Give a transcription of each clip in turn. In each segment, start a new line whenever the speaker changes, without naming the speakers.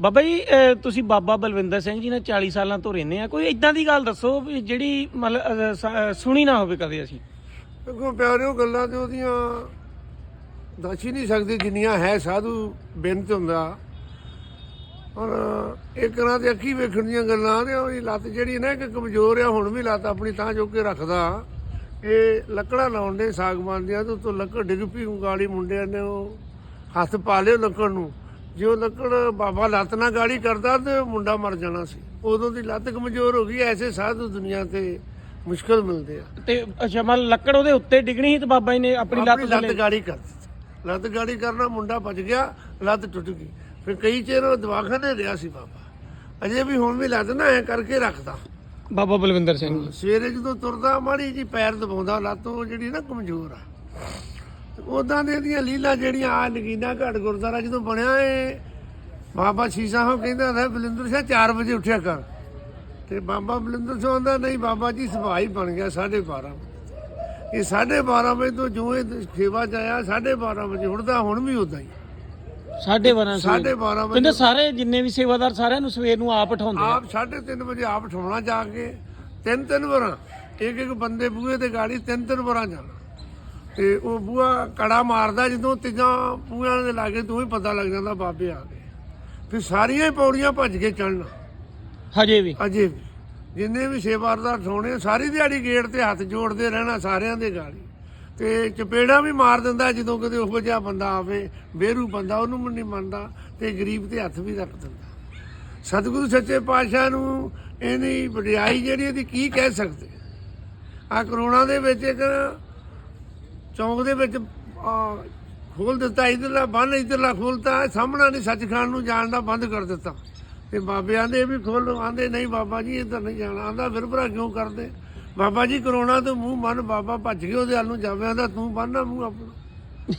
ਬਾਬਾ ਜੀ ਅਹ ਤੁਸੀਂ ਬਾਬਾ ਬਲਵਿੰਦਰ ਸਿੰਘ ਜੀ ਨਾਲ 40 ਸਾਲਾਂ ਤੋਂ ਰਹਿੰਦੇ ਆ। ਕੋਈ ਇਦਾਂ ਦੀ ਗੱਲ ਦੱਸੋ ਵੀ ਜਿਹੜੀ ਮਤਲਬ ਅਹ, ਸ- ਅਹ, ਸੁਣੀ ਨਾ ਹੋਵੇ ਕਦੇ ਅਸੀਂ।
ਦੇਖੋ ਪਿਆਰਿਓ ਗੱਲਾਂ ਤੇ ਉਹਦੀਆਂ ਦੱਸ ਹੀ ਨਹੀਂ ਸਕਦੇ ਜਿੰਨੀਆਂ ਹੈ ਸਾਧੂ ਬੇਨਤ ਹੁੰਦਾ। ਔਰ ਇੱਕ ਨਾ ਤੇ ਅੱਖੀ ਵੇਖਣ ਦੀਆਂ ਗੱਲਾਂ ਨੇ ਉਹਦੀ ਲੱਤ ਜਿਹੜੀ ਨਾ ਕਿ ਕਮਜ਼ੋਰ ਆ ਹੁਣ ਵੀ ਲੱਤ ਆਪਣੀ ਤਾਂ ਚੁੱਕ ਕੇ ਰੱਖਦਾ। ਇਹ ਲੱਕੜਾਂ ਲਾਉਣ ਦੇ ਸਾਗਵਾਨ ਦੀਆਂ ਤੇ ਉੱਤੋਂ ਲੱਕੜ ਡਿੱਗ ਪਈ ਗਾਲੀ ਮੁੰਡਿਆਂ ਨੇ ਉਹ ਹੱਥ ਪਾ ਲਿਓ ਲੱਕੜ ਨੂੰ। ਜੇ ਉਹ ਲੱਕੜ ਬਾਬਾ ਲੱਤ ਨਾਲ ਗਾਲੀ ਕਰਦਾ ਤੇ ਮੁੰਡਾ ਮਰ ਜਾਣਾ ਸੀ। ਉਦੋਂ ਦੀ ਲੱਤ ਕਮਜ਼ੋਰ ਹੋ ਗਈ ਐਸੇ ਸਾਧੂ ਦੁਨੀਆ ਤੇ ਮੁਸ਼ਕਲ ਮਿਲਦੇ ਆ।
ਤੇ ਅੱਛਾ ਮਤਲਬ ਲੱਕੜ ਉਹਦੇ ਉੱਤੇ ਡਿੱਗਣੀ ਸੀ ਤੇ ਬਾਬਾ ਜੀ ਨੇ ਆਪਣੀ ਲੱਤ
ਲੱਤ ਗਾੜੀ ਕਰ ਦਿੱਤੀ। ਲੱਤ ਗਾੜੀ ਕਰਨਾ ਮੁੰਡਾ ਬਚ ਗਿਆ ਲੱਤ ਟੁੱਟ ਗਈ। ਫਿਰ ਕਈ ਚਿਰ ਉਹ ਦਵਾਖਾਨੇ ਰਿਹਾ ਸੀ ਬਾਬਾ। ਅਜੇ ਵੀ ਹੁਣ ਵੀ ਲੱਤ ਨਾ ਐ ਕਰਕੇ ਰੱਖਦਾ।
ਬਾਬਾ ਬਲਵਿੰਦਰ ਸਿੰਘ
ਸਵੇਰੇ ਜਦੋਂ ਤੁਰਦਾ ਮਾੜੀ ਜੀ ਪੈਰ ਦਬਾਉਂਦਾ ਲੱਤ ਉਹ ਜਿਹੜੀ ਨਾ ਕਮਜ਼ੋਰ ਆ। ਉਦਾਂ ਦੇ ਦੀਆਂ ਲੀਲਾ ਜਿਹੜੀਆਂ ਆ ਨਗੀਨਾ ਘਾਟ ਗੁਰਦਾਰਾ ਜਦੋਂ ਬਣਿਆ ਏ ਬਾਬਾ ਸ਼ੀਸ਼ਾ ਹੋ ਕਹਿੰਦਾ ਹੁੰਦਾ ਬਲਿੰਦਰ ਸਿੰਘ 4 ਵਜੇ ਉੱਠਿਆ ਕਰ। ਤੇ ਬਾਬਾ ਬਲਿੰਦਰ ਸਿੰਘ ਆਂਦਾ ਨਹੀਂ ਬਾਬਾ ਜੀ ਸੁਭਾਅ ਹੀ ਬਣ ਗਿਆ 12:30 ਇਹ 12:30 ਵਜੇ ਤੋਂ ਜੋ ਇਹ ਸੇਵਾ ਚ ਆਇਆ 12:30 ਵਜੇ ਉੱਠਦਾ ਹੁਣ ਵੀ ਉਦਾਂ ਹੀ।
ਸਾਢੇ 12
12:30 ਵਜੇ
ਕਹਿੰਦੇ ਸਾਰੇ ਜਿੰਨੇ ਵੀ ਸੇਵਾਦਾਰ ਸਾਰਿਆਂ ਨੂੰ ਸਵੇਰ ਨੂੰ ਆਪ ਉਠਾਉਂਦੇ ਆ।
ਆਪ 3:30 ਵਜੇ ਆਪ ਠਾਉਣਾ ਜਾ ਕੇ ਤਿੰਨ ਤਿੰਨ ਵਾਰਾਂ ਇੱਕ ਇੱਕ ਬੰਦੇ ਬੂਹੇ ਤੇ ਗਾੜੀ ਤਿੰਨ ਤਿੰਨ ਵਾਰਾਂ ਜਾਣਾ। ਤੇ ਉਹ ਬੂਹਾ ਕੜਾ ਮਾਰਦਾ ਜਦੋਂ ਤੀਜਾਂ ਬੂਹਿਆਂ ਦੇ ਲਾਗੇ ਤੂੰ ਹੀ ਪਤਾ ਲੱਗ ਜਾਂਦਾ ਬਾਬੇ ਆ ਗਏ। ਫਿਰ ਸਾਰੀਆਂ ਹੀ ਪੌੜੀਆਂ ਭੱਜ ਕੇ ਚੜਨਾ
ਹਜੇ ਵੀ?
ਅਜੇ ਵੀ। ਜਿੰਨੇ ਵੀ ਸੇਵਾਦਾਰ ਠਾਉਣੇ ਸਾਰੀ ਦਿਹਾੜੀ ਗੇਟ ਤੇ ਹੱਥ ਜੋੜਦੇ ਰਹਿਣਾ ਸਾਰਿਆਂ ਦੇ ਗਾੜੀ। ਤੇ ਚਪੇੜਾ ਵੀ ਮਾਰ ਦਿੰਦਾ ਜਦੋਂ ਕਦੇ ਉਹੋ ਜਿਹਾ ਬੰਦਾ ਆਵੇ ਬੇਰੂ ਬੰਦਾ ਉਹਨੂੰ ਨਹੀਂ ਮੰਨਦਾ ਤੇ ਗਰੀਬ ਤੇ ਹੱਥ ਵੀ ਰੱਖ ਦਿੰਦਾ। ਸਤਿਗੁਰੂ ਸੱਚੇ ਪਾਤਸ਼ਾਹ ਨੂੰ ਇਹਦੀ ਵਡਿਆਈ ਜਿਹੜੀ ਇਹਦੀ ਕੀ ਕਹਿ ਸਕਦੇ? ਆ ਕਰੋਨਾ ਦੇ ਵਿੱਚ ਇੱਕ ਚੌਂਕ ਦੇ ਵਿੱਚ ਆ, ਖੋਲ ਦਿੱਤਾ ਇਧਰਲਾ ਬੰਨ ਇਧਰਲਾ ਖੋਲਤਾ ਸਾਹਮਣਾ ਨਹੀਂ ਸੱਚਖੰਡ ਨੂੰ ਜਾਣ ਦਾ ਬੰਦ ਕਰ ਦਿੱਤਾ। ਤੇ ਬਾਬੇ ਆਂਦੇ ਵੀ ਖੋਲ ਆਂਦੇ ਨਹੀਂ ਬਾਬਾ ਜੀ ਇੱਧਰ ਨਹੀਂ ਜਾਣਾ। ਆਂਦਾ ਫਿਰ ਭਰਾ ਕਿਉਂ ਕਰਦੇ? ਬਾਬਾ ਜੀ ਕਰੋਨਾ ਤੋਂ ਮੂੰਹ ਬੰਨ ਬਾਬਾ ਭੱਜ ਕੇ ਉਹਦੇ ਵੱਲ ਨੂੰ ਜਾਵੇ ਆਂਦਾ ਤੂੰ ਬੰਨਣਾ ਮੂੰਹ ਆਪਣਾ।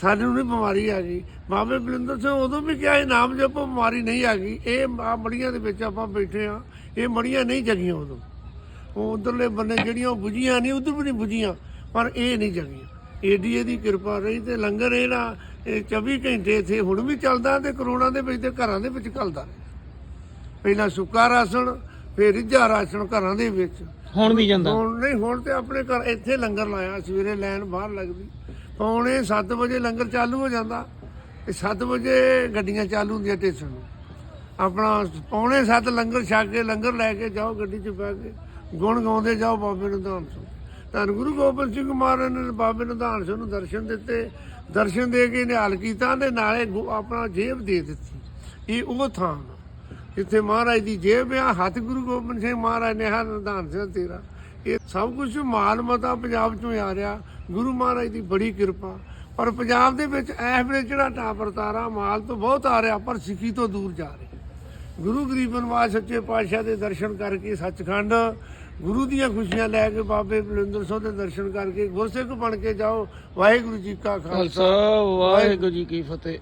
ਸਾਨੂੰ ਨਹੀਂ ਬਿਮਾਰੀ ਆ ਗਈ। ਬਾਬੇ ਬਲਿੰਦਰ ਸਿੰਘ ਉਦੋਂ ਵੀ ਕਿਹਾ ਇਹ ਨਾਮ ਜਪੋ ਬਿਮਾਰੀ ਨਹੀਂ ਆ ਗਈ। ਇਹ ਆ ਮੜੀਆਂ ਦੇ ਵਿੱਚ ਆਪਾਂ ਬੈਠੇ ਆ। ਇਹ ਮੜੀਆਂ ਨਹੀਂ ਜਗੀਆਂ ਉਦੋਂ। ਉਹ ਉਧਰਲੇ ਬੰਨੇ ਜਿਹੜੀਆਂ ਉਹ ਬੁਝੀਆਂ ਨਹੀਂ ਉਧਰ ਵੀ ਨਹੀਂ ਬੁਝੀਆਂ ਪਰ ਇਹ ਨਹੀਂ ਜਗੀਆਂ। ਏਡੀ ਇਹਦੀ ਕਿਰਪਾ ਰਹੀ ਤੇ ਲੰਗਰ ਇਹਦਾ ਇਹ 24 ਘੰਟੇ ਇੱਥੇ ਹੁਣ ਵੀ ਚੱਲਦਾ ਤੇ ਕਰੋਨਾ ਦੇ ਵਿੱਚ ਤੇ ਘਰਾਂ ਦੇ ਵਿੱਚ ਚੱਲਦਾ। ਪਹਿਲਾਂ ਸੁੱਕਾ ਰਾਸ਼ਨ ਫਿਰ ਰਿੱਝਾ ਰਾਸ਼ਨ ਘਰਾਂ ਦੇ ਵਿੱਚ।
ਹੁਣ ਵੀ ਜਾਂਦਾ।
ਹੁਣ ਨਹੀਂ ਹੁਣ ਤੇ ਆਪਣੇ ਘਰ ਇੱਥੇ ਲੰਗਰ ਲਾਇਆ ਸਵੇਰੇ ਲੈਣ ਬਾਹਰ ਲੱਗਦੀ। ਪੌਣੇ 7 ਵਜੇ ਲੰਗਰ ਚਾਲੂ ਹੋ ਜਾਂਦਾ ਤੇ 7 ਵਜੇ ਗੱਡੀਆਂ ਚਾਲੂ ਹੁੰਦੀਆਂ ਸਟੇਸ਼ਨ ਨੂੰ। ਆਪਣਾ ਪੌਣੇ 7 ਲੰਗਰ ਛਕ ਕੇ ਲੰਗਰ ਲੈ ਕੇ ਜਾਓ ਗੱਡੀ 'ਚ ਬਹਿ ਕੇ ਗੁਣ ਗਾਉਂਦੇ ਜਾਓ ਬਾਬੇ ਨੂੰ ਧੰਨ ਸੋ ਧੰਨ ਗੁਰੂ ਗੋਬਿੰਦ ਸਿੰਘ ਮਹਾਰਾਜ ਨੇ ਬਾਬੇ ਨੂੰ ਸਿੰਘ ਨੂੰ ਦਰਸ਼ਨ ਦਿੱਤੇ। ਦਰਸ਼ਨ ਦੇ ਕੇ ਨਿਹਾਲ ਕੀਤਾ ਤੇ ਨਾਲੇ ਆਪਣਾ ਜੇਬ ਦੇ ਦਿੱਤੀ। ਇਹ ਉਹ ਥਾਂ ਜਿੱਥੇ ਮਹਾਰਾਜ ਦੀ ਜੇਬ ਆ। ਹੱਥ ਗੁਰੂ ਗੋਬਿੰਦ ਸਿੰਘ ਮਹਾਰਾਜ ਨੇ ਹਰ ਨਿਧਾਨ ਸਿੰਘ ਤੇਰਾ। ਇਹ ਸਭ ਕੁਝ ਮਾਲ ਮਤਾ ਪੰਜਾਬ ਚੋਂ ਆ ਰਿਹਾ। ਗੁਰੂ ਮਹਾਰਾਜ ਦੀ ਬੜੀ ਕਿਰਪਾ। ਪਰ ਪੰਜਾਬ ਦੇ ਵਿੱਚ ਐਸ ਵੇਲੇ ਜਿਹੜਾ ਟਾਪਰ ਤਾਰਾ ਮਾਲ ਤੋਂ ਬਹੁਤ ਆ ਰਿਹਾ, ਪਰ ਸਿੱਖੀ ਤੋਂ ਦੂਰ ਜਾ ਰਿਹਾ। ਗੁਰੂ ਗਰੀਬ ਨਿਵਾਸ ਸੱਚੇ ਪਾਤਸ਼ਾਹ ਦੇ ਦਰਸ਼ਨ ਕਰਕੇ ਸੱਚਖੰਡ, ਗੁਰੂ ਦੀਆਂ ਖੁਸ਼ੀਆਂ ਲੈ ਕੇ ਬਾਬੇ ਬਲਿੰਦਰ ਸਿੰਘ ਦੇ ਦਰਸ਼ਨ ਕਰਕੇ ਗੁਰਸਿੱਖ ਬਣ ਕੇ ਜਾਓ। ਵਾਹਿਗੁਰੂ ਜੀ ਕਾ ਖਾਲਸਾ।
ਖਾਲਸਾ, ਵਾਹਿਗੁਰੂ ਜੀ ਕੀ ਫਤਿਹ।